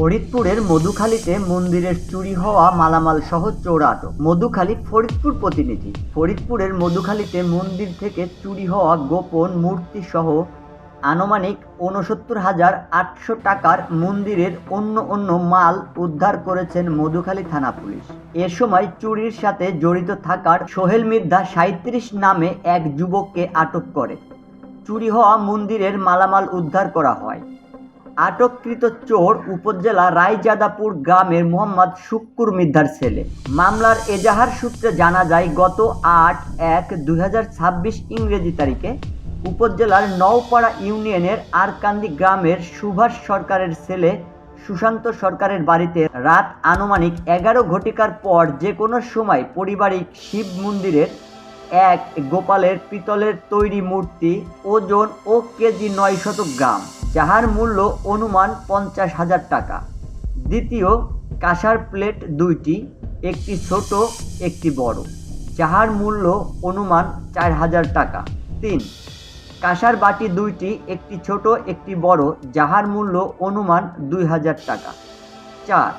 ফরিদপুরের মধুখালীতে মন্দিরের চুরি হওয়া মালামাল সহ চোর আটক মধুখালী ফরিদপুর প্রতিনিধি। ফরিদপুরের মধুখালীতে মন্দির থেকে চুরি হওয়া গোপন মূর্তি সহ আনুমানিক উনসত্তর হাজার আটশো টাকার মন্দিরের অন্য অন্য মাল উদ্ধার করেছেন মধুখালী থানা পুলিশ। এ সময় চুরির সাথে জড়িত থাকার সোহেল মির্ধা সাঁত্রিশ নামে এক যুবককে আটক করে। চুরি হওয়া মন্দিরের মালামাল উদ্ধার করা হয়। আটককৃত চোর উপজেলা রায়জাদাপুর গ্রামের মোহাম্মদ শুক্কুর মিদ্ধার ছেলে। মামলার এজাহার সূত্রে জানা যায়, গত আট এক দুই ইংরেজি তারিখে উপজেলার নওপাড়া ইউনিয়নের আরকান্দি গ্রামের সুভাষ সরকারের ছেলে সুশান্ত সরকারের বাড়িতে রাত আনুমানিক এগারো ঘটিকার পর যে কোনো সময় পারিবারিক শিব মন্দিরের এক গোপালের পিতলের তৈরি মূর্তি, ওজন ও কেজি নয় শত গ্রাম। যাহার মূল্য অনুমান পঞ্চাশ হাজার টাকা। দ্বিতীয়, কাঁসার প্লেট দুইটি, একটি ছোট, একটি বড়। যাহার মূল্য অনুমান চার হাজার টাকা। তিন, কাঁসার বাটি দুইটি, একটি ছোট, একটি বড়, যাহার মূল্য অনুমান দুই হাজার টাকা। চার,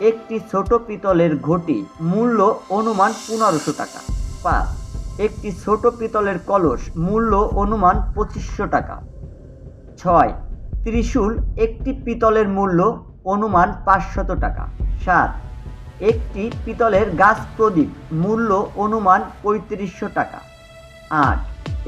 একটি ছোট পিতলের ঘটি, মূল্য অনুমান পনেরোশো টাকা। পাঁচ, একটি ছোট পিতলের কলস, মূল্য অনুমান পঁচিশশো টাকা। ছয়। ত্রিশূল একটি পিতলের মূল্য অনুমান পাঁচশত টাকা। সাত। একটি পিতলের গাছ প্রদীপ মূল্য অনুমান পঁয়ত্রিশশো টাকা। আট।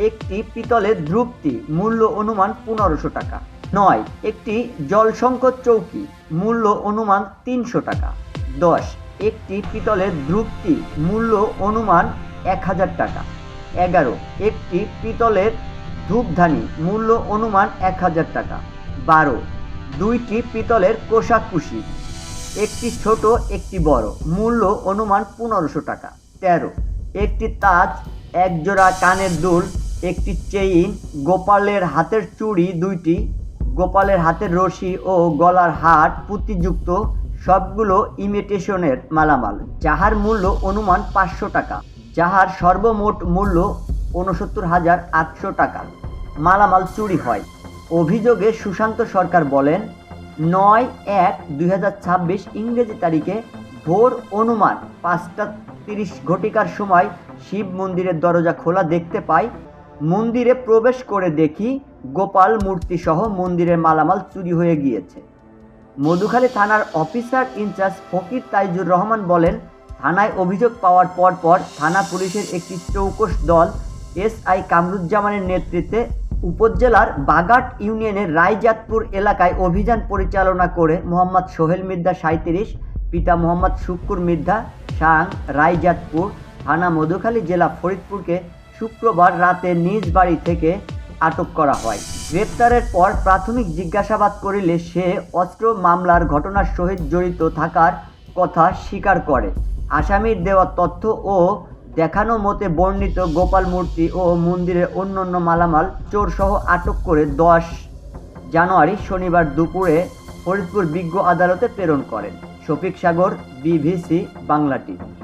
একটি পিতলের ধ্রুপটি মূল্য অনুমান পনেরোশো টাকা। নয়। একটি জলসংকট চৌকি মূল্য অনুমান তিনশো টাকা। দশ। একটি পিতলের ধ্রুপটি মূল্য অনুমান এক হাজার টাকা। এগারো। একটি পিতলের ধূপধানি, মূল্য অনুমান এক হাজার টাকা। বারো, দুইটি পিতলের কোষাকুষি একটি ছোট, একটি বড়, মূল্য অনুমান পনেরোশো টাকা। তেরো, একটি তাজ এক জোড়া কানের দুল, একটি চেইন, গোপালের হাতের চুড়ি দুইটি, গোপালের হাতের রশি ও গলার হাট পুঁতিযুক্ত, সবগুলো ইমিটেশনের মালামাল। যাহার মূল্য অনুমান পাঁচশো টাকা। যাহার সর্বমোট মূল্য উনসত্তর হাজার আটশো টাকা। মালামাল চুরি হয়। অভিযোগে সুশান্ত সরকার বলেন, নয় এক দুই ইংরেজি তারিখে ভোর অনুমান পাঁচটা তিরিশ ঘটিকার সময় শিব মন্দিরের দরজা খোলা দেখতে পাই। মন্দিরে প্রবেশ করে দেখি গোপাল মূর্তি সহ মন্দিরের মালামাল চুরি হয়ে গিয়েছে। মধুখালী থানার অফিসার ইনচার্জ ফকির তাইজুর রহমান বলেন, থানায় অভিযোগ পাওয়ার পর পর থানা পুলিশের একটি চৌকস দল এসআই কামরুজ্জামানের নেতৃত্বে উপজেলার বাগাট ইউনিয়নের রায়জাতপুর এলাকায় অভিযান পরিচালনা করে মোহাম্মদ সোহেল মির্ধা সাঁত্রিশ পিতা মোহাম্মদ শুক্কুর মির্ধা সাং রায়জাতপুর থানা মধুখালী জেলা ফরিদপুরকে শুক্রবার রাতে নিজ বাড়ি থেকে আটক করা হয়। গ্রেপ্তারের পর প্রাথমিক জিজ্ঞাসাবাদ করিলে সে অস্ত্র মামলার ঘটনার সহিত জড়িত থাকার কথা স্বীকার করে। আসামির দেওয়া তথ্য ও দেখানো মতে বর্ণিত গোপাল মূর্তি ও মন্দিরের অন্যান্য মালামাল চোরসহ আটক করে দশ জানুয়ারি শনিবার দুপুরে ফরিদপুর বিজ্ঞ আদালতে প্রেরণ করেন। Shafiq Sagar BVC Bangla TV.